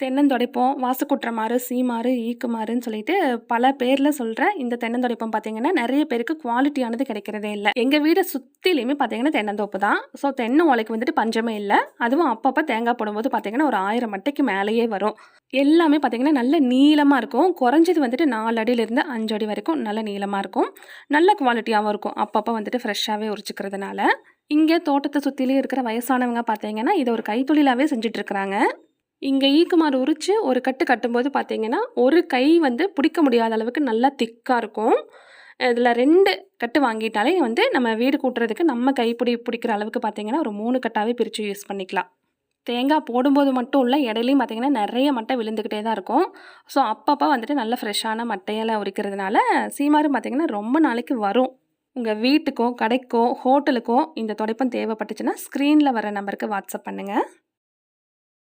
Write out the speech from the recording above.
தென்னந்தொடைப்பம் வாசக்குற்றமாறு சீமாறு ஈக்குமாறுன்னு சொல்லிட்டு பல பேரில் சொல்கிற இந்த தென்னந்தொடைப்பம் பார்த்தீங்கன்னா நிறைய பேருக்கு குவாலிட்டியானது கிடைக்கிறதே இல்லை. எங்கள் வீடை சுற்றிலையுமே பார்த்தீங்கன்னா தென்னந்தோப்பு தான். ஸோ தென்னை ஓலைக்கு வந்துட்டு பஞ்சமே இல்லை. அதுவும் அப்பப்போ தேங்காய் போடும்போது பார்த்தீங்கன்னா ஒரு ஆயிரம் மட்டைக்கு மேலேயே வரும். எல்லாமே பார்த்தீங்கன்னா நல்ல நீளமாக இருக்கும். குறைஞ்சது வந்துட்டு நாலு அடியிலேருந்து அஞ்சு அடி வரைக்கும் நல்ல நீளமாக இருக்கும். நல்ல குவாலிட்டியாகவும் இருக்கும். அப்பப்போ வந்துட்டு ஃப்ரெஷ்ஷாகவே உரிச்சிக்கிறதுனால. இங்கே தோட்டத்தை சுற்றிலே இருக்கிற வயசானவங்க பார்த்தீங்கன்னா இதை ஒரு கைத்தொழிலாகவே செஞ்சிட்ருக்கிறாங்க இங்கே ஈக்குமார் உரித்து ஒரு கட்டு கட்டும்போது பார்த்தீங்கன்னா ஒரு கை வந்து பிடிக்க முடியாத அளவுக்கு நல்லா திக்காக இருக்கும். இதில் ரெண்டு கட்டு வாங்கிட்டாலே வந்து நம்ம வீடு கூட்டுறதுக்கு நம்ம கைப்பிடி பிடிக்கிற அளவுக்கு பார்த்திங்கன்னா ஒரு மூணு கட்டாகவே பிரித்து யூஸ் பண்ணிக்கலாம். தேங்காய் போடும்போது மட்டும் இல்லை இடையிலையும் பார்த்தீங்கன்னா நிறைய மட்டை விழுந்துக்கிட்டே தான் இருக்கும். ஸோ அப்பப்போ வந்துட்டு நல்ல ஃப்ரெஷ்ஷான மட்டையெல்லாம் உரிக்கிறதுனால சீமாரும் பார்த்திங்கன்னா ரொம்ப நாளைக்கு வரும். உங்கள் வீட்டுக்கோ கடைக்கோ ஹோட்டலுக்கோ இந்த துடைப்பம் தேவைப்பட்டுச்சுன்னா ஸ்க்ரீனில் வர நம்பருக்கு வாட்ஸ்அப் பண்ணுங்கள்